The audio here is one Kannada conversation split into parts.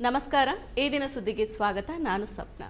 ನಮಸ್ಕಾರ. ಈ ದಿನ ಸುದ್ದಿಗೆ ಸ್ವಾಗತ. ನಾನು ಸಪ್ನ.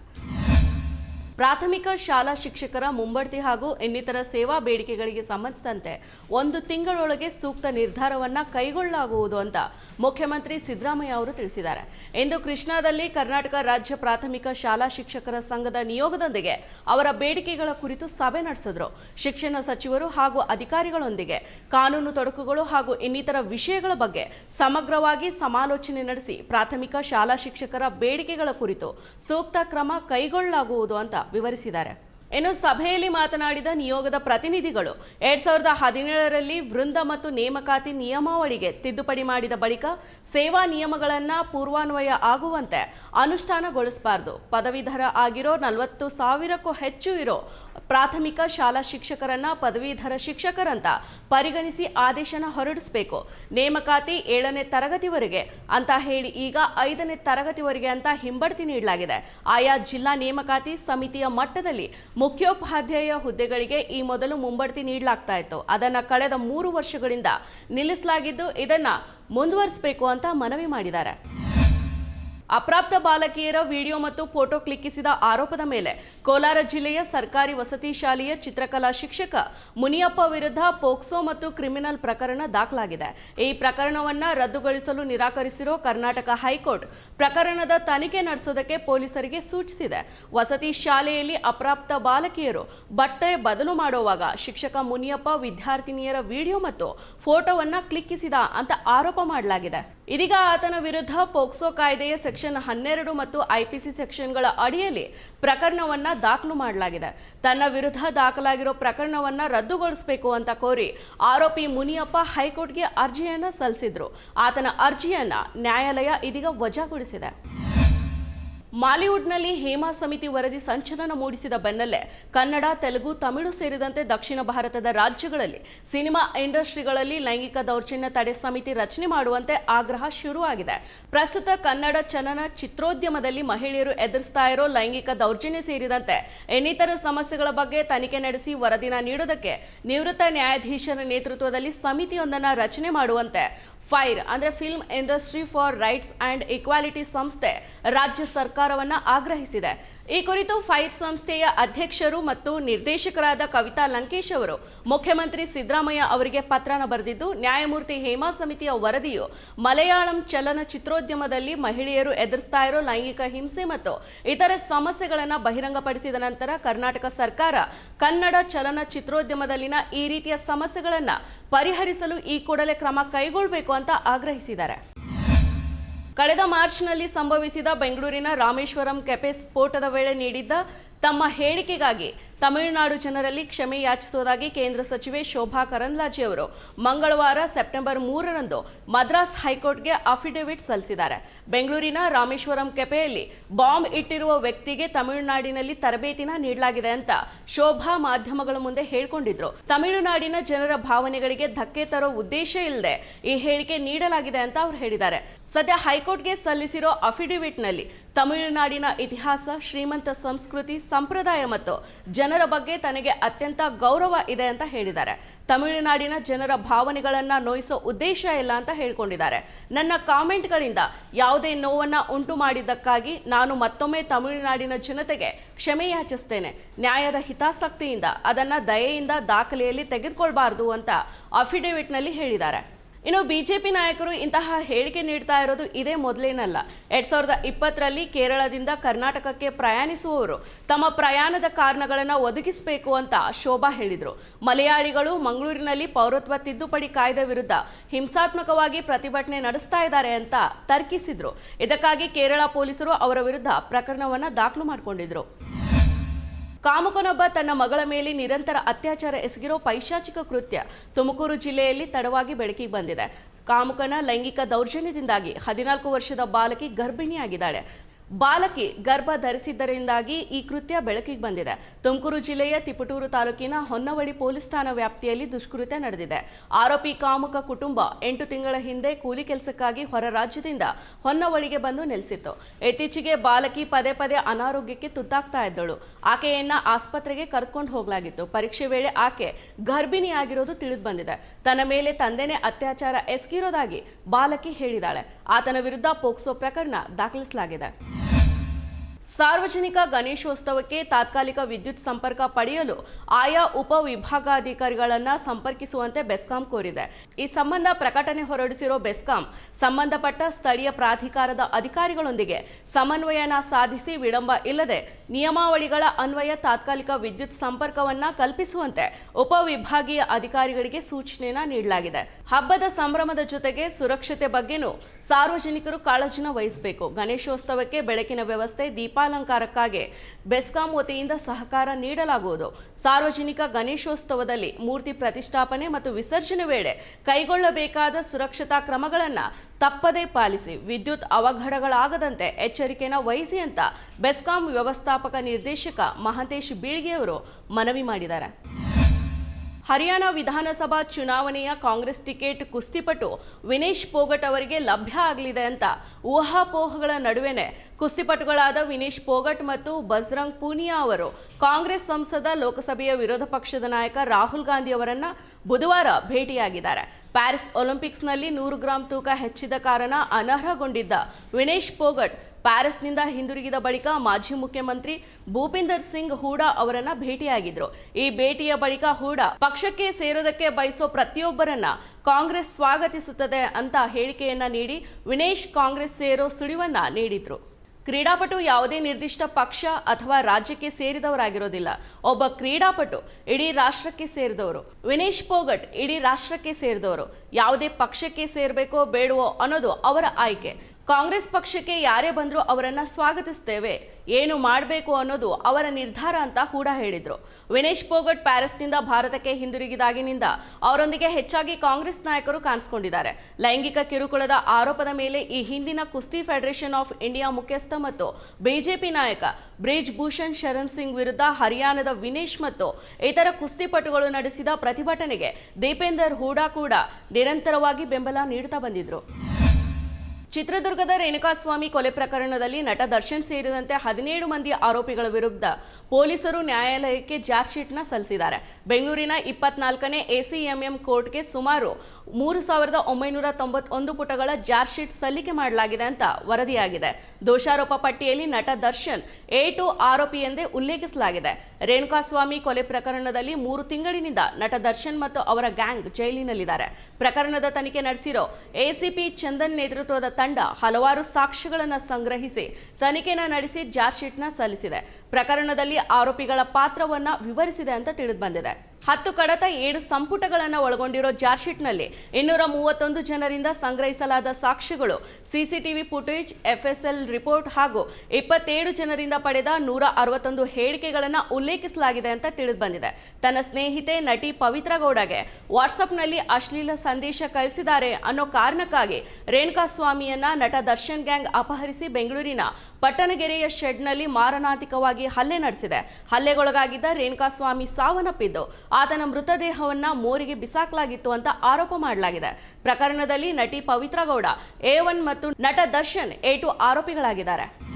ಪ್ರಾಥಮಿಕ ಶಾಲಾ ಶಿಕ್ಷಕರ ಮುಂಬಡ್ತಿ ಹಾಗೂ ಇನ್ನಿತರ ಸೇವಾ ಬೇಡಿಕೆಗಳಿಗೆ ಸಂಬಂಧಿಸಿದಂತೆ ಒಂದು ತಿಂಗಳೊಳಗೆ ಸೂಕ್ತ ನಿರ್ಧಾರವನ್ನು ಕೈಗೊಳ್ಳಲಾಗುವುದು ಅಂತ ಮುಖ್ಯಮಂತ್ರಿ ಸಿದ್ದರಾಮಯ್ಯ ಅವರು ತಿಳಿಸಿದ್ದಾರೆ. ಇಂದು ಕೃಷ್ಣಾದಲ್ಲಿ ಕರ್ನಾಟಕ ರಾಜ್ಯ ಪ್ರಾಥಮಿಕ ಶಾಲಾ ಶಿಕ್ಷಕರ ಸಂಘದ ನಿಯೋಗದೊಂದಿಗೆ ಅವರ ಬೇಡಿಕೆಗಳ ಕುರಿತು ಸಭೆ ನಡೆಸಿದ್ರು. ಶಿಕ್ಷಣ ಸಚಿವರು ಹಾಗೂ ಅಧಿಕಾರಿಗಳೊಂದಿಗೆ ಕಾನೂನು ತೊಡಕುಗಳು ಹಾಗೂ ಇನ್ನಿತರ ವಿಷಯಗಳ ಬಗ್ಗೆ ಸಮಗ್ರವಾಗಿ ಸಮಾಲೋಚನೆ ನಡೆಸಿ ಪ್ರಾಥಮಿಕ ಶಾಲಾ ಶಿಕ್ಷಕರ ಬೇಡಿಕೆಗಳ ಕುರಿತು ಸೂಕ್ತ ಕ್ರಮ ಕೈಗೊಳ್ಳಲಾಗುವುದು ಅಂತ ವಿವರಿಸಿದ್ದಾರೆ. ಇನ್ನು ಸಭೆಯಲ್ಲಿ ಮಾತನಾಡಿದ ನಿಯೋಗದ ಪ್ರತಿನಿಧಿಗಳು, ಎರಡ್ ಸಾವಿರದ ಹದಿನೇಳರಲ್ಲಿ ವೃಂದ ಮತ್ತು ನೇಮಕಾತಿ ನಿಯಮಾವಳಿಗೆ ತಿದ್ದುಪಡಿ ಮಾಡಿದ ಬಳಿಕ ಸೇವಾ ನಿಯಮಗಳನ್ನು ಪೂರ್ವಾನ್ವಯ ಆಗುವಂತೆ ಅನುಷ್ಠಾನಗೊಳಿಸಬಾರದು. ಪದವೀಧರ ಆಗಿರೋ ನಲವತ್ತು ಸಾವಿರಕ್ಕೂ ಹೆಚ್ಚು ಇರೋ ಪ್ರಾಥಮಿಕ ಶಾಲಾ ಶಿಕ್ಷಕರನ್ನ, ಪದವೀಧರ ಶಿಕ್ಷಕರಂತ ಪರಿಗಣಿಸಿ ಆದೇಶನ ಹೊರಡಿಸಬೇಕು. ನೇಮಕಾತಿ ಏಳನೇ ತರಗತಿವರೆಗೆ ಅಂತ ಹೇಳಿ ಈಗ ಐದನೇ ತರಗತಿವರೆಗೆ ಅಂತ ಹಿಂಬಡ್ತಿ ನೀಡಲಾಗಿದೆ. ಆಯಾ ಜಿಲ್ಲಾ ನೇಮಕಾತಿ ಸಮಿತಿಯ ಮಟ್ಟದಲ್ಲಿ ಮುಖ್ಯೋಪಾಧ್ಯಾಯ ಹುದ್ದೆಗಳಿಗೆ ಈ ಮೊದಲು ಮುಂಬಡ್ತಿ ನೀಡಲಾಗ್ತಾ ಇತ್ತು. ಅದನ್ನು ಕಳೆದ ಮೂರು ವರ್ಷಗಳಿಂದ ನಿಲ್ಲಿಸಲಾಗಿದ್ದು ಇದನ್ನು ಮುಂದುವರಿಸಬೇಕು ಅಂತ ಮನವಿ ಮಾಡಿದ್ದಾರೆ. ಅಪ್ರಾಪ್ತ ಬಾಲಕಿಯರ ವಿಡಿಯೋ ಮತ್ತು ಫೋಟೋ ಕ್ಲಿಕ್ಕಿಸಿದ ಆರೋಪದ ಮೇಲೆ ಕೋಲಾರ ಜಿಲ್ಲೆಯ ಸರ್ಕಾರಿ ವಸತಿ ಶಾಲೆಯ ಚಿತ್ರಕಲಾ ಶಿಕ್ಷಕ ಮುನಿಯಪ್ಪ ವಿರುದ್ಧ ಪೋಕ್ಸೋ ಮತ್ತು ಕ್ರಿಮಿನಲ್ ಪ್ರಕರಣ ದಾಖಲಾಗಿದೆ. ಈ ಪ್ರಕರಣವನ್ನು ರದ್ದುಗೊಳಿಸಲು ನಿರಾಕರಿಸಿರೋ ಕರ್ನಾಟಕ ಹೈಕೋರ್ಟ್ ಪ್ರಕರಣದ ತನಿಖೆ ನಡೆಸೋದಕ್ಕೆ ಪೊಲೀಸರಿಗೆ ಸೂಚಿಸಿದೆ. ವಸತಿ ಶಾಲೆಯಲ್ಲಿ ಅಪ್ರಾಪ್ತ ಬಾಲಕಿಯರು ಬಟ್ಟೆ ಬದಲು ಮಾಡುವಾಗ ಶಿಕ್ಷಕ ಮುನಿಯಪ್ಪ ವಿದ್ಯಾರ್ಥಿನಿಯರ ವಿಡಿಯೋ ಮತ್ತು ಫೋಟೋವನ್ನ ಕ್ಲಿಕ್ಕಿಸಿದ ಅಂತ ಆರೋಪ ಮಾಡಲಾಗಿದೆ. ಇದೀಗ ಆತನ ವಿರುದ್ಧ ಪೋಕ್ಸೋ ಕಾಯ್ದೆಯ ಸೆಕ್ಷನ್ ಹನ್ನೆರಡು ಮತ್ತು ಐಪಿಸಿ ಸೆಕ್ಷನ್ಗಳ ಅಡಿಯಲ್ಲಿ ಪ್ರಕರಣವನ್ನು ದಾಖಲು ಮಾಡಲಾಗಿದೆ. ತನ್ನ ವಿರುದ್ಧ ದಾಖಲಾಗಿರೋ ಪ್ರಕರಣವನ್ನು ರದ್ದುಗೊಳಿಸಬೇಕು ಅಂತ ಕೋರಿ ಆರೋಪಿ ಮುನಿಯಪ್ಪ ಹೈಕೋರ್ಟ್ಗೆ ಅರ್ಜಿಯನ್ನು ಸಲ್ಲಿಸಿದ್ರು. ಆತನ ಅರ್ಜಿಯನ್ನು ನ್ಯಾಯಾಲಯ ಇದೀಗ ವಜಾಗೊಳಿಸಿದೆ. ಮಾಲಿವುಡ್ನಲ್ಲಿ ಹೇಮಾ ಸಮಿತಿ ವರದಿ ಸಂಚಲನ ಮೂಡಿಸಿದ ಬೆನ್ನಲ್ಲೇ ಕನ್ನಡ, ತೆಲುಗು, ತಮಿಳು ಸೇರಿದಂತೆ ದಕ್ಷಿಣ ಭಾರತದ ರಾಜ್ಯಗಳಲ್ಲಿ ಸಿನಿಮಾ ಇಂಡಸ್ಟ್ರಿಗಳಲ್ಲಿ ಲೈಂಗಿಕ ದೌರ್ಜನ್ಯ ತಡೆ ಸಮಿತಿ ರಚನೆ ಮಾಡುವಂತೆ ಆಗ್ರಹ ಶುರುವಾಗಿದೆ. ಪ್ರಸ್ತುತ ಕನ್ನಡ ಚಲನ ಚಿತ್ರೋದ್ಯಮದಲ್ಲಿ ಮಹಿಳೆಯರು ಎದುರಿಸ್ತಾ ಇರೋ ಲೈಂಗಿಕ ದೌರ್ಜನ್ಯ ಸೇರಿದಂತೆ ಇನ್ನಿತರ ಸಮಸ್ಯೆಗಳ ಬಗ್ಗೆ ತನಿಖೆ ನಡೆಸಿ ವರದಿನ ನೀಡುವುದಕ್ಕೆ ನಿವೃತ್ತ ನ್ಯಾಯಾಧೀಶರ ನೇತೃತ್ವದಲ್ಲಿ ಸಮಿತಿಯೊಂದನ್ನು ರಚನೆ ಮಾಡುವಂತೆ ಫೈರ್ ಅಂದರೆ film industry for rights and equality ಸಂಸ್ಥೆ ರಾಜ್ಯ ಸರ್ಕಾರವನ್ನು ಆಗ್ರಹಿಸಿದೆ. ಈ ಕುರಿತು ಫೈರ್ ಸಂಸ್ಥೆಯ ಅಧ್ಯಕ್ಷರು ಮತ್ತು ನಿರ್ದೇಶಕರಾದ ಕವಿತಾ ಲಂಕೇಶ್ ಅವರು, ಮುಖ್ಯಮಂತ್ರಿ ಸಿದ್ದರಾಮಯ್ಯ ಅವರಿಗೆ ಪತ್ರನ ಬರೆದಿದ್ದು, ನ್ಯಾಯಮೂರ್ತಿ ಹೇಮಾ ಸಮಿತಿಯ ವರದಿಯು ಮಲಯಾಳಂ ಚಲನಚಿತ್ರೋದ್ಯಮದಲ್ಲಿ ಮಹಿಳೆಯರು ಎದುರಿಸ್ತಾ ಇರೋ ಲೈಂಗಿಕ ಹಿಂಸೆ ಮತ್ತು ಇತರೆ ಸಮಸ್ಯೆಗಳನ್ನು ಬಹಿರಂಗಪಡಿಸಿದ ನಂತರ ಕರ್ನಾಟಕ ಸರ್ಕಾರ ಕನ್ನಡ ಚಲನಚಿತ್ರೋದ್ಯಮದಲ್ಲಿನ ಈ ರೀತಿಯ ಸಮಸ್ಯೆಗಳನ್ನು ಪರಿಹರಿಸಲು ಈ ಕೂಡಲೇ ಕ್ರಮ ಕೈಗೊಳ್ಳಬೇಕು ಅಂತ ಆಗ್ರಹಿಸಿದ್ದಾರೆ. ಕಳೆದ ಮಾರ್ಚ್ನಲ್ಲಿ ಸಂಭವಿಸಿದ ಬೆಂಗಳೂರಿನ ರಾಮೇಶ್ವರಂ ಕೆಫೆ ಸ್ಫೋಟದ ವೇಳೆ ನೀಡಿದ್ದ ತಮ್ಮ ಹೇಳಿಕೆಗಾಗಿ ತಮಿಳುನಾಡು ಜನರಲ್ಲಿ ಕ್ಷಮೆ ಯಾಚಿಸುವುದಾಗಿ ಕೇಂದ್ರ ಸಚಿವೆ ಶೋಭಾ ಕರಂದ್ಲಾಜೆ ಅವರು ಮಂಗಳವಾರ ಸೆಪ್ಟೆಂಬರ್ ಮೂರರಂದು ಮದ್ರಾಸ್ ಹೈಕೋರ್ಟ್ಗೆ ಅಫಿಡೇವಿಟ್ ಸಲ್ಲಿಸಿದ್ದಾರೆ. ಬೆಂಗಳೂರಿನ ರಾಮೇಶ್ವರಂ ಕೆಪೆಯಲ್ಲಿ ಬಾಂಬ್ ಇಟ್ಟಿರುವ ವ್ಯಕ್ತಿಗೆ ತಮಿಳುನಾಡಿನಲ್ಲಿ ತರಬೇತಿನ ನೀಡಲಾಗಿದೆ ಅಂತ ಶೋಭಾ ಮಾಧ್ಯಮಗಳ ಮುಂದೆ ಹೇಳಿಕೊಂಡಿದ್ರು. ತಮಿಳುನಾಡಿನ ಜನರ ಭಾವನೆಗಳಿಗೆ ಧಕ್ಕೆ ತರೋ ಉದ್ದೇಶ ಇಲ್ಲದೆ ಈ ಹೇಳಿಕೆ ನೀಡಲಾಗಿದೆ ಅಂತ ಅವರು ಹೇಳಿದ್ದಾರೆ. ಸದ್ಯ ಹೈಕೋರ್ಟ್ಗೆ ಸಲ್ಲಿಸಿರೋ ಅಫಿಡೇವಿಟ್ನಲ್ಲಿ ತಮಿಳುನಾಡಿನ ಇತಿಹಾಸ, ಶ್ರೀಮಂತ ಸಂಸ್ಕೃತಿ, ಸಂಪ್ರದಾಯ ಮತ್ತು ಜನರ ಬಗ್ಗೆ ತನಗೆ ಅತ್ಯಂತ ಗೌರವ ಇದೆ ಅಂತ ಹೇಳಿದ್ದಾರೆ. ತಮಿಳುನಾಡಿನ ಜನರ ಭಾವನೆಗಳನ್ನು ನೋಯಿಸೋ ಉದ್ದೇಶ ಇಲ್ಲ ಅಂತ ಹೇಳ್ಕೊಂಡಿದ್ದಾರೆ. ನನ್ನ ಕಾಮೆಂಟ್ಗಳಿಂದ ಯಾವುದೇ ನೋವನ್ನು ಉಂಟು ಮಾಡಿದ್ದಕ್ಕಾಗಿ ನಾನು ಮತ್ತೊಮ್ಮೆ ತಮಿಳುನಾಡಿನ ಜನತೆಗೆ ಕ್ಷಮೆ ಯಾಚಿಸ್ತೇನೆ. ನ್ಯಾಯದ ಹಿತಾಸಕ್ತಿಯಿಂದ ಅದನ್ನು ದಯೆಯಿಂದ ದಾಖಲೆಯಲ್ಲಿ ತೆಗೆದುಕೊಳ್ಬಾರ್ದು ಅಂತ ಅಫಿಡೇವಿಟ್ನಲ್ಲಿ ಹೇಳಿದ್ದಾರೆ. ಇನ್ನು ಬಿಜೆಪಿ ನಾಯಕರು ಇಂತಹ ಹೇಳಿಕೆ ನೀಡ್ತಾ ಇರೋದು ಇದೇ ಮೊದಲೇನಲ್ಲ. ಎರಡ್ ಸಾವಿರದ ಇಪ್ಪತ್ತರಲ್ಲಿ ಕೇರಳದಿಂದ ಕರ್ನಾಟಕಕ್ಕೆ ಪ್ರಯಾಣಿಸುವವರು ತಮ್ಮ ಪ್ರಯಾಣದ ಕಾರಣಗಳನ್ನು ಒದಗಿಸಬೇಕು ಅಂತ ಶೋಭಾ ಹೇಳಿದರು. ಮಲಯಾಳಿಗಳು ಮಂಗಳೂರಿನಲ್ಲಿ ಪೌರತ್ವ ತಿದ್ದುಪಡಿ ಕಾಯ್ದೆ ವಿರುದ್ಧ ಹಿಂಸಾತ್ಮಕವಾಗಿ ಪ್ರತಿಭಟನೆ ನಡೆಸ್ತಾ ಇದ್ದಾರೆ ಅಂತ ತರ್ಕಿಸಿದರು. ಇದಕ್ಕಾಗಿ ಕೇರಳ ಪೊಲೀಸರು ಅವರ ವಿರುದ್ಧ ಪ್ರಕರಣವನ್ನು ದಾಖಲು ಮಾಡಿಕೊಂಡಿದ್ರು. ಕಾಮುಕನೊಬ್ಬ ತನ್ನ ಮಗಳ ಮೇಲೆ ನಿರಂತರ ಅತ್ಯಾಚಾರ ಎಸಗಿರೋ ಪೈಶಾಚಿಕ ಕೃತ್ಯ ತುಮಕೂರು ಜಿಲ್ಲೆಯಲ್ಲಿ ತಡವಾಗಿ ಬೆಳಕಿಗೆ ಬಂದಿದೆ. ಕಾಮುಕನ ಲೈಂಗಿಕ ದೌರ್ಜನ್ಯದಿಂದಾಗಿ ಹದಿನಾಲ್ಕು ವರ್ಷದ ಬಾಲಕಿ ಗರ್ಭಿಣಿಯಾಗಿದ್ದಾಳೆ. ಬಾಲಕಿ ಗರ್ಭ ಧರಿಸಿದ್ದರಿಂದಾಗಿ ಈ ಕೃತ್ಯ ಬೆಳಕಿಗೆ ಬಂದಿದೆ. ತುಮಕೂರು ಜಿಲ್ಲೆಯ ತಿಪಟೂರು ತಾಲೂಕಿನ ಹೊನ್ನವಳಿ ಪೊಲೀಸ್ ಠಾಣಾ ವ್ಯಾಪ್ತಿಯಲ್ಲಿ ದುಷ್ಕೃತ್ಯ ನಡೆದಿದೆ. ಆರೋಪಿ ಕಾಮುಕ ಕುಟುಂಬ ಎಂಟು ತಿಂಗಳ ಹಿಂದೆ ಕೂಲಿ ಕೆಲಸಕ್ಕಾಗಿ ಹೊರ ರಾಜ್ಯದಿಂದ ಹೊನ್ನವಳಿಗೆ ಬಂದು ನೆಲೆಸಿತ್ತು. ಇತ್ತೀಚೆಗೆ ಬಾಲಕಿ ಪದೇ ಪದೇ ಅನಾರೋಗ್ಯಕ್ಕೆ ತುತ್ತಾಗ್ತಾ ಇದ್ದಳು. ಆಕೆಯನ್ನ ಆಸ್ಪತ್ರೆಗೆ ಕರೆದುಕೊಂಡು ಹೋಗಲಾಗಿತ್ತು. ಪರೀಕ್ಷೆ ವೇಳೆ ಆಕೆ ಗರ್ಭಿಣಿಯಾಗಿರೋದು ತಿಳಿದು ಬಂದಿದೆ. ತನ್ನ ಮೇಲೆ ತಂದೆನೇ ಅತ್ಯಾಚಾರ ಎಸಗಿರೋದಾಗಿ ಬಾಲಕಿ ಹೇಳಿದಾಳೆ ಆತನ ವಿರುದ್ಧ ಪೋಕ್ಸೋ ಪ್ರಕರಣ ದಾಖಲಿಸಲಾಗಿದೆ. ಸಾರ್ವಜನಿಕ ಗಣೇಶೋತ್ಸವಕ್ಕೆ ತಾತ್ಕಾಲಿಕ ವಿದ್ಯುತ್ ಸಂಪರ್ಕ ಪಡೆಯಲು ಆಯಾ ಉಪ ವಿಭಾಗಾಧಿಕಾರಿಗಳನ್ನ ಸಂಪರ್ಕಿಸುವಂತೆ ಬೆಸ್ಕಾಂ ಕೋರಿದೆ. ಈ ಸಂಬಂಧ ಪ್ರಕಟಣೆ ಹೊರಡಿಸಿರೋ ಬೆಸ್ಕಾಂ, ಸಂಬಂಧಪಟ್ಟ ಸ್ಥಳೀಯ ಪ್ರಾಧಿಕಾರದ ಅಧಿಕಾರಿಗಳೊಂದಿಗೆ ಸಮನ್ವಯನ ಸಾಧಿಸಿ ವಿಳಂಬ ಇಲ್ಲದೆ ನಿಯಮಾವಳಿಗಳ ಅನ್ವಯ ತಾತ್ಕಾಲಿಕ ವಿದ್ಯುತ್ ಸಂಪರ್ಕವನ್ನ ಕಲ್ಪಿಸುವಂತೆ ಉಪವಿಭಾಗೀಯ ಅಧಿಕಾರಿಗಳಿಗೆ ಸೂಚನೆಯನ್ನ ನೀಡಲಾಗಿದೆ. ಹಬ್ಬದ ಸಂಭ್ರಮದ ಜೊತೆಗೆ ಸುರಕ್ಷತೆ ಬಗ್ಗೆನೂ ಸಾರ್ವಜನಿಕರು ಕಾಳಜಿನ ವಹಿಸಬೇಕು. ಗಣೇಶೋತ್ಸವಕ್ಕೆ ಬೆಳಕಿನ ವ್ಯವಸ್ಥೆ ದೀಪಾಲಂಕಾರಕ್ಕಾಗಿ ಬೆಸ್ಕಾಂ ವತಿಯಿಂದ ಸಹಕಾರ ನೀಡಲಾಗುವುದು. ಸಾರ್ವಜನಿಕ ಗಣೇಶೋತ್ಸವದಲ್ಲಿ ಮೂರ್ತಿ ಪ್ರತಿಷ್ಠಾಪನೆ ಮತ್ತು ವಿಸರ್ಜನೆ ವೇಳೆ ಕೈಗೊಳ್ಳಬೇಕಾದ ಸುರಕ್ಷತಾ ಕ್ರಮಗಳನ್ನು ತಪ್ಪದೇ ಪಾಲಿಸಿ ವಿದ್ಯುತ್ ಅವಘಡಗಳಾಗದಂತೆ ಎಚ್ಚರಿಕೆನ ವಹಿಸಿ ಅಂತ ಬೆಸ್ಕಾಂ ವ್ಯವಸ್ಥಾಪಕ ನಿರ್ದೇಶಕ ಮಹಂತೇಶ್ ಬೀಳ್ಗೆಯವರು ಮನವಿ ಮಾಡಿದ್ದಾರೆ. ಹರಿಯಾಣ ವಿಧಾನಸಭಾ ಚುನಾವಣೆಯ ಕಾಂಗ್ರೆಸ್ ಟಿಕೆಟ್ ಕುಸ್ತಿಪಟು ವಿನೇಶ್ ಪೋಗಟ್ ಅವರಿಗೆ ಲಭ್ಯ ಆಗಲಿದೆ ಅಂತ ಊಹಾಪೋಹಗಳ ನಡುವೆನೆ ಕುಸ್ತಿಪಟುಗಳಾದ ವಿನೇಶ್ ಪೋಗಟ್ ಮತ್ತು ಬಜರಂಗ್ ಪೂನಿಯಾ ಅವರು ಕಾಂಗ್ರೆಸ್ ಸಂಸದ ಲೋಕಸಭೆಯ ವಿರೋಧ ಪಕ್ಷದ ನಾಯಕ ರಾಹುಲ್ ಗಾಂಧಿ ಅವರನ್ನ ಬುಧವಾರ ಭೇಟಿಯಾಗಿದ್ದಾರೆ. ಪ್ಯಾರಿಸ್ ಒಲಿಂಪಿಕ್ಸ್ನಲ್ಲಿ ನೂರು ಗ್ರಾಂ ತೂಕ ಹೆಚ್ಚಿದ ಕಾರಣ ಅನರ್ಹಗೊಂಡಿದ್ದ ವಿನೇಶ್ ಪೋಗಟ್ ಪ್ಯಾರಿಸ್ನಿಂದ ಹಿಂದಿರುಗಿದ ಬಳಿಕ ಮಾಜಿ ಮುಖ್ಯಮಂತ್ರಿ ಭೂಪಿಂದರ್ ಸಿಂಗ್ ಹೂಡಾ ಅವರನ್ನ ಭೇಟಿಯಾಗಿದ್ರು. ಈ ಭೇಟಿಯ ಬಳಿಕ ಹೂಡಾ, ಪಕ್ಷಕ್ಕೆ ಸೇರೋದಕ್ಕೆ ಬಯಸೋ ಪ್ರತಿಯೊಬ್ಬರನ್ನ ಕಾಂಗ್ರೆಸ್ ಸ್ವಾಗತಿಸುತ್ತದೆ ಅಂತ ಹೇಳಿಕೆಯನ್ನ ನೀಡಿ ವಿನೇಶ್ ಕಾಂಗ್ರೆಸ್ ಸೇರೋ ಸುಳಿವನ್ನ ನೀಡಿದ್ರು. ಕ್ರೀಡಾಪಟು ಯಾವುದೇ ನಿರ್ದಿಷ್ಟ ಪಕ್ಷ ಅಥವಾ ರಾಜ್ಯಕ್ಕೆ ಸೇರಿದವರಾಗಿರೋದಿಲ್ಲ. ಒಬ್ಬ ಕ್ರೀಡಾಪಟು ಇಡೀ ರಾಷ್ಟ್ರಕ್ಕೆ ಸೇರಿದವರು. ವಿನೇಶ್ ಪೋಗಟ್ ಇಡೀ ರಾಷ್ಟ್ರಕ್ಕೆ ಸೇರಿದವರು. ಯಾವುದೇ ಪಕ್ಷಕ್ಕೆ ಸೇರಬೇಕೋ ಬೇಡವೋ ಅನ್ನೋದು ಅವರ ಆಯ್ಕೆ. ಕಾಂಗ್ರೆಸ್ ಪಕ್ಷಕ್ಕೆ ಯಾರೇ ಬಂದರೂ ಅವರನ್ನು ಸ್ವಾಗತಿಸ್ತೇವೆ. ಏನು ಮಾಡಬೇಕು ಅನ್ನೋದು ಅವರ ನಿರ್ಧಾರ ಅಂತ ಕೂಡ ಹೇಳಿದರು. ವಿನೇಶ್ ಪೋಗಟ್ ಪ್ಯಾರಿಸ್ನಿಂದ ಭಾರತಕ್ಕೆ ಹಿಂದಿರುಗಿದಾಗಿನಿಂದ ಅವರೊಂದಿಗೆ ಹೆಚ್ಚಾಗಿ ಕಾಂಗ್ರೆಸ್ ನಾಯಕರು ಕಾಣಿಸಿಕೊಂಡಿದ್ದಾರೆ. ಲೈಂಗಿಕ ಕಿರುಕುಳದ ಆರೋಪದ ಮೇಲೆ ಈ ಹಿಂದಿನ ಕುಸ್ತಿ ಫೆಡರೇಷನ್ ಆಫ್ ಇಂಡಿಯಾ ಮುಖ್ಯಸ್ಥ ಮತ್ತು ಬಿಜೆಪಿ ನಾಯಕ ಬ್ರಿಜ್ ಭೂಷಣ್ ಶರಣ್ ಸಿಂಗ್ ವಿರುದ್ಧ ಹರಿಯಾಣದ ವಿನೇಶ್ ಮತ್ತು ಇತರ ಕುಸ್ತಿಪಟುಗಳು ನಡೆಸಿದ ಪ್ರತಿಭಟನೆಗೆ ದೀಪೇಂದರ್ ಹೂಡಾ ಕೂಡ ನಿರಂತರವಾಗಿ ಬೆಂಬಲ ನೀಡುತ್ತಾ ಬಂದಿದ್ರು. ಚಿತ್ರದುರ್ಗದ ರೇಣುಕಾಸ್ವಾಮಿ ಕೊಲೆ ಪ್ರಕರಣದಲ್ಲಿ ನಟ ದರ್ಶನ್ ಸೇರಿದಂತೆ ಹದಿನೇಳು ಮಂದಿ ಆರೋಪಿಗಳ ವಿರುದ್ಧ ಪೊಲೀಸರು ನ್ಯಾಯಾಲಯಕ್ಕೆ ಚಾರ್ಜ್ ಶೀಟ್ನ ಸಲ್ಲಿಸಿದ್ದಾರೆ. ಬೆಂಗಳೂರಿನ ಇಪ್ಪತ್ನಾಲ್ಕನೇ ಎಸಿಎಂಎಂ ಕೋರ್ಟ್ಗೆ ಸುಮಾರು ಮೂರು ಸಾವಿರದ ಒಂಬೈನೂರ ತೊಂಬತ್ತೊಂದು ಪುಟಗಳ ಚಾರ್ಜ್ ಶೀಟ್ ಸಲ್ಲಿಕೆ ಮಾಡಲಾಗಿದೆ ಅಂತ ವರದಿಯಾಗಿದೆ. ದೋಷಾರೋಪ ಪಟ್ಟಿಯಲ್ಲಿ ನಟ ದರ್ಶನ್ ಎ ಟು ಆರೋಪಿ ಎಂದೇ ಉಲ್ಲೇಖಿಸಲಾಗಿದೆ. ರೇಣುಕಾಸ್ವಾಮಿ ಕೊಲೆ ಪ್ರಕರಣದಲ್ಲಿ ಮೂರು ತಿಂಗಳಿನಿಂದ ನಟ ದರ್ಶನ್ ಮತ್ತು ಅವರ ಗ್ಯಾಂಗ್ ಜೈಲಿನಲ್ಲಿದ್ದಾರೆ. ಪ್ರಕರಣದ ತನಿಖೆ ನಡೆಸಿರೋ ಎಸಿಪಿ ಚಂದನ್ ನೇತೃತ್ವದ ತಂಡ ಹಲವಾರು ಸಾಕ್ಷ್ಯಗಳನ್ನು ಸಂಗ್ರಹಿಸಿ ತನಿಖೆನ ನಡೆಸಿ ಚಾರ್ಜ್ಶೀಟ್ನ ಸಲ್ಲಿಸಿದೆ. ಪ್ರಕರಣದಲ್ಲಿ ಆರೋಪಿಗಳ ಪಾತ್ರವನ್ನು ವಿವರಿಸಿದೆ ಅಂತ ತಿಳಿದು ಬಂದಿದೆ. ಹತ್ತು ಕಡತ ಏಳು ಸಂಪುಟಗಳನ್ನು ಒಳಗೊಂಡಿರೋ ಜಾರ್ಜ್ಶೀಟ್ನಲ್ಲಿ ಇನ್ನೂರ ಮೂವತ್ತೊಂದು ಜನರಿಂದ ಸಂಗ್ರಹಿಸಲಾದ ಸಾಕ್ಷ್ಯಗಳು ಸಿಸಿಟಿವಿ ಫುಟೇಜ್, ಎಫ್ಎಸ್ಎಲ್ ರಿಪೋರ್ಟ್ ಹಾಗೂ ಇಪ್ಪತ್ತೇಳು ಜನರಿಂದ ಪಡೆದ ನೂರ ಅರವತ್ತೊಂದು ಹೇಳಿಕೆಗಳನ್ನು ಉಲ್ಲೇಖಿಸಲಾಗಿದೆ ಅಂತ ತಿಳಿದು ಬಂದಿದೆ ತನ್ನ ಸ್ನೇಹಿತೆ ನಟಿ ಪವಿತ್ರ ಗೌಡಗೆ ವಾಟ್ಸಪ್ನಲ್ಲಿ ಅಶ್ಲೀಲ ಸಂದೇಶ ಕಳಿಸಿದ್ದಾರೆ ಅನ್ನೋ ಕಾರಣಕ್ಕಾಗಿ ರೇಣುಕಾ ಸ್ವಾಮಿಯನ್ನ ನಟ ದರ್ಶನ್ ಗ್ಯಾಂಗ್ ಅಪಹರಿಸಿ ಬೆಂಗಳೂರಿನ ಪಟ್ಟಣಗೆರೆಯ ಶೆಡ್ನಲ್ಲಿ ಮಾರಣಾಂತಿಕವಾಗಿ ಹಲ್ಲೆ ನಡೆಸಿದೆ. ಹಲ್ಲೆಗೊಳಗಾಗಿದ್ದ ರೇಣುಕಾ ಸ್ವಾಮಿ ಸಾವನ್ನಪ್ಪಿದ್ದು ಆತನ ಮೃತದೇಹವನ್ನ ಮೋರಿಗೆ ಬಿಸಾಕಲಾಗಿತ್ತು ಅಂತ ಆರೋಪ ಮಾಡಲಾಗಿದೆ. ಪ್ರಕರಣದಲ್ಲಿ ನಟಿ ಪವಿತ್ರ ಗೌಡ, ಎ ಒನ್ ಮತ್ತು ನಟ ದರ್ಶನ್, ಎ ಟು ಆರೋಪಿಗಳಾಗಿದ್ದಾರೆ.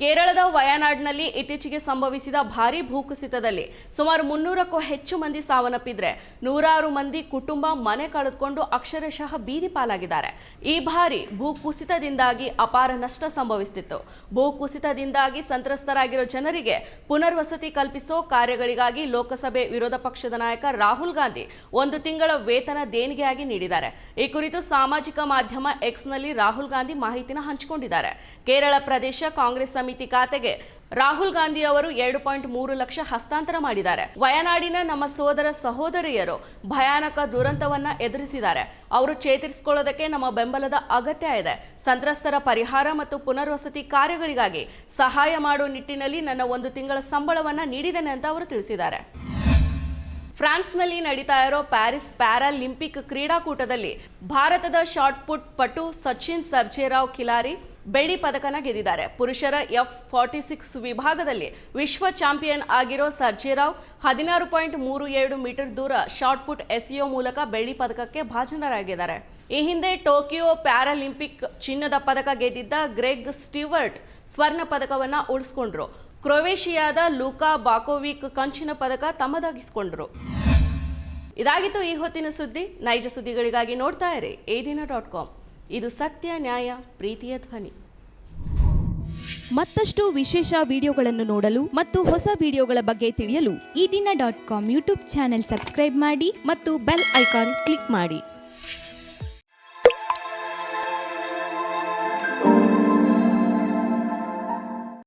ಕೇರಳದ ವಯನಾಡ್ನಲ್ಲಿ ಇತ್ತೀಚೆಗೆ ಸಂಭವಿಸಿದ ಭಾರೀ ಭೂಕುಸಿತದಲ್ಲಿ ಸುಮಾರು ಮುನ್ನೂರಕ್ಕೂ ಹೆಚ್ಚು ಮಂದಿ ಸಾವನ್ನಪ್ಪಿದ್ರೆ ನೂರಾರು ಮಂದಿ ಕುಟುಂಬ ಮನೆ ಕಳೆದುಕೊಂಡು ಅಕ್ಷರಶಃ ಬೀದಿ ಪಾಲಾಗಿದ್ದಾರೆ. ಈ ಬಾರಿ ಭೂಕುಸಿತದಿಂದಾಗಿ ಅಪಾರ ನಷ್ಟ ಸಂಭವಿಸುತ್ತಿತ್ತು ಭೂಕುಸಿತದಿಂದಾಗಿ ಸಂತ್ರಸ್ತರಾಗಿರೋ ಜನರಿಗೆ ಪುನರ್ವಸತಿ ಕಲ್ಪಿಸೋ ಕಾರ್ಯಗಳಿಗಾಗಿ ಲೋಕಸಭೆ ವಿರೋಧ ಪಕ್ಷದ ನಾಯಕ ರಾಹುಲ್ ಗಾಂಧಿ ಒಂದು ತಿಂಗಳ ವೇತನ ದೇಣಿಗೆಯಾಗಿ ನೀಡಿದ್ದಾರೆ. ಈ ಕುರಿತು ಸಾಮಾಜಿಕ ಮಾಧ್ಯಮ ಎಕ್ಸ್ನಲ್ಲಿ ರಾಹುಲ್ ಗಾಂಧಿ ಮಾಹಿತಿನ ಹಂಚಿಕೊಂಡಿದ್ದಾರೆ. ಕೇರಳ ಪ್ರದೇಶ ಕಾಂಗ್ರೆಸ್ ಸಮಿತಿ ಖಾತೆಗೆ ರಾಹುಲ್ ಗಾಂಧಿ ಅವರು ಎರಡು ಪಾಯಿಂಟ್ ಮೂರು ಲಕ್ಷ ಹಸ್ತಾಂತರ ಮಾಡಿದ್ದಾರೆ. ವಯನಾಡಿನ ನಮ್ಮ ಸೋದರ ಸಹೋದರಿಯರು ಭಯಾನಕ ದುರಂತವನ್ನ ಎದುರಿಸಿದ್ದಾರೆ. ಅವರು ಚೇತರಿಸಿಕೊಳ್ಳೋದಕ್ಕೆ ನಮ್ಮ ಬೆಂಬಲದ ಅಗತ್ಯ ಇದೆ. ಸಂತ್ರಸ್ತರ ಪರಿಹಾರ ಮತ್ತು ಪುನರ್ವಸತಿ ಕಾರ್ಯಗಳಿಗಾಗಿ ಸಹಾಯ ಮಾಡುವ ನಿಟ್ಟಿನಲ್ಲಿ ನನ್ನ ಒಂದು ತಿಂಗಳ ಸಂಬಳವನ್ನ ನೀಡಿದ್ದೇನೆ ಅಂತ ಅವರು ತಿಳಿಸಿದ್ದಾರೆ. ಫ್ರಾನ್ಸ್ನಲ್ಲಿ ನಡೀತಾ ಇರೋ ಪ್ಯಾರಿಸ್ ಪ್ಯಾರಾಲಿಂಪಿಕ್ ಕ್ರೀಡಾಕೂಟದಲ್ಲಿ ಭಾರತದ ಶಾರ್ಟ್ಪುಟ್ ಪುಟ್ ಪಟು ಸಚಿನ್ ಸರ್ಜೇರಾವ್ ಖಿಲಾರಿ ಬೆಳ್ಳಿ ಪದಕನ ಗೆದ್ದಿದ್ದಾರೆ. ಪುರುಷರ ಎಫ್ ಫಾರ್ಟಿ ಸಿಕ್ಸ್ ವಿಭಾಗದಲ್ಲಿ ವಿಶ್ವ ಚಾಂಪಿಯನ್ ಆಗಿರೋ ಸರ್ಜೇರಾವ್ ಹದಿನಾರು ಪಾಯಿಂಟ್ ಮೂರು ಎರಡು ಮೀಟರ್ ದೂರ ಶಾರ್ಟ್ ಪುಟ್ ಎಸೆಯೋ ಮೂಲಕ ಬೆಳ್ಳಿ ಪದಕಕ್ಕೆ ಭಾಜನರಾಗಿದ್ದಾರೆ. ಈ ಹಿಂದೆ ಟೋಕಿಯೋ ಪ್ಯಾರಾಲಿಂಪಿಕ್ ಚಿನ್ನದ ಪದಕ ಗೆದ್ದಿದ್ದ ಗ್ರೆಗ್ ಸ್ಟೀವರ್ಟ್ ಸ್ವರ್ಣ ಪದಕವನ್ನು ಉಳಿಸ್ಕೊಂಡ್ರು. ಕ್ರೊವೇಷಿಯಾದ ಲೂಕಾ ಬಾಕೋವಿಕ್ ಕಂಚಿನ ಪದಕ ತಮ್ಮದಾಗಿಸಿಕೊಂಡ್ರು. ಇದಾಗಿತ್ತು ಈ ಹೊತ್ತಿನ ಸುದ್ದಿ. ನೈಜ ಸುದ್ದಿಗಳಿಗಾಗಿ ನೋಡ್ತಾ ಇರಿ. ಏದಿನ ದಿನ ಡಾಟ್ ಕಾಮ್. ಇದು ಸತ್ಯ, ನ್ಯಾಯ, ಪ್ರೀತಿಯ ಧ್ವನಿ. ಮತ್ತಷ್ಟು ವಿಶೇಷ ವಿಡಿಯೋಗಳನ್ನು ನೋಡಲು ಮತ್ತು ಹೊಸ ವಿಡಿಯೋಗಳ ಬಗ್ಗೆ ತಿಳಿಯಲು Eedina dot com YouTube channel subscribe ಮಾಡಿ ಮತ್ತು ಬೆಲ್ ಐಕಾನ್ ಕ್ಲಿಕ್ ಮಾಡಿ.